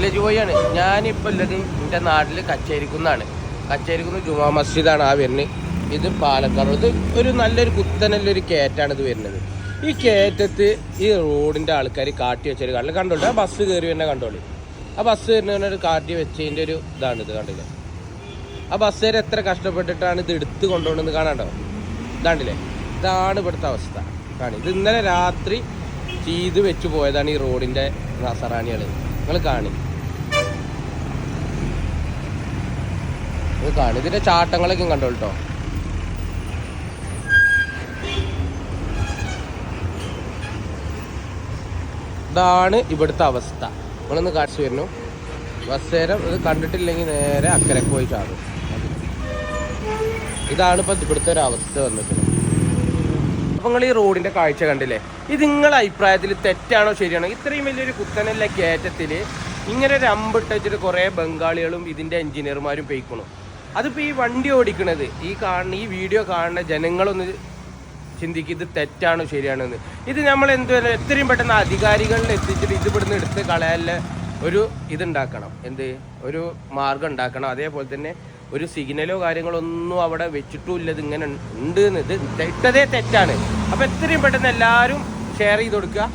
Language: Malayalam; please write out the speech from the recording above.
വില്ലേജ് ബോയാണ് ഞാനിപ്പോൾ ഉള്ളത് എന്റെ നാട്ടിൽ കച്ചേരിക്കുന്നാണ്. കച്ചേരിക്കുന്ന ജുമാ മസ്ജിദാണ് ആ വരുന്നത് ഇത് പാലക്കാട്. ഇത് ഒരു നല്ലൊരു കുത്തനല്ലൊരു കയറ്റാണ് ഇത് വരുന്നത്. ഈ കയറ്റത്ത് ഈ റോഡിന്റെ ആൾക്കാർ കാട്ടി വെച്ചൊരു കണ്ടില്ല കണ്ടോളൂ. ആ ബസ് കയറി തന്നെ കണ്ടോളൂ. ആ ബസ് വരുന്ന ഒരു കാട്ടി വെച്ചതിന്റെ ഒരു ഇതാണ് ഇത് കണ്ടില്ലേ? ആ ബസ്സുകാർ എത്ര കഷ്ടപ്പെട്ടിട്ടാണ് ഇത് എടുത്ത് കൊണ്ടുപോകണമെന്ന് കാണാണ്ടോ? ഇതാണ്ടില്ലേ? ഇതാണ് ഇവിടുത്തെ അവസ്ഥ. കാണി ഇത് ഇന്നലെ രാത്രി ചെയ്ത് വെച്ച് പോയതാണ് ഈ റോഡിന്റെ നസറാണികൾ നിങ്ങൾ കാണി. ഇത് കാണി. ചാട്ടങ്ങളൊക്കെ കണ്ടോ കേട്ടോ ഇതാണ് ഇവിടുത്തെ അവസ്ഥ. നിങ്ങളൊന്ന് കാണിച്ചു വരുന്നു ബസ് നേരം ഇത് കണ്ടിട്ടില്ലെങ്കിൽ നേരെ അക്കരക്ക് പോയി ചാടും. ഇതാണ് ഇപ്പൊ ഇവിടുത്തെ ഒരു അവസ്ഥ വന്നിട്ടുള്ളത്. അപ്പൊ നിങ്ങൾ ഈ റോഡിന്റെ കാഴ്ച കണ്ടില്ലേ? ഇത് നിങ്ങളുടെ അഭിപ്രായത്തിൽ തെറ്റാണോ ശരിയാണോ? ഇത്രയും വലിയൊരു കുത്തനല്ല കയറ്റത്തിൽ ഇങ്ങനെ ഒരു അമ്പിട്ടിട്ട് കുറെ ബംഗാളികളും ഇതിന്റെ എഞ്ചിനീയർമാരും പെയ്ക്കണു. അതിപ്പോ ഈ വണ്ടി ഓടിക്കണത് ഈ കാണുന്ന ഈ വീഡിയോ കാണുന്ന ജനങ്ങളൊന്ന് ചിന്തിക്കുക ഇത് തെറ്റാണോ ശരിയാണോ എന്ന് ഇത് നമ്മൾ എന്ത് എത്രയും പെട്ടെന്ന് അധികാരികളിൽ എത്തിച്ചിട്ട് ഇത് ഇവിടുന്ന് എടുത്ത് കളയാനുള്ള ഒരു ഇതുണ്ടാക്കണം. എന്ത്? ഒരു മാർഗം ഉണ്ടാക്കണം. അതേപോലെ തന്നെ ഒരു സിഗ്നലോ കാര്യങ്ങളോ ഒന്നും അവിടെ വെച്ചിട്ടുമില്ല ഇത് ഇങ്ങനെ ഉണ്ട് ഇത് ഇട്ടതേ തെറ്റാണ്. അപ്പോൾ എത്രയും പെട്ടെന്ന് എല്ലാവരും ഷെയർ ചെയ്ത് കൊടുക്കുക.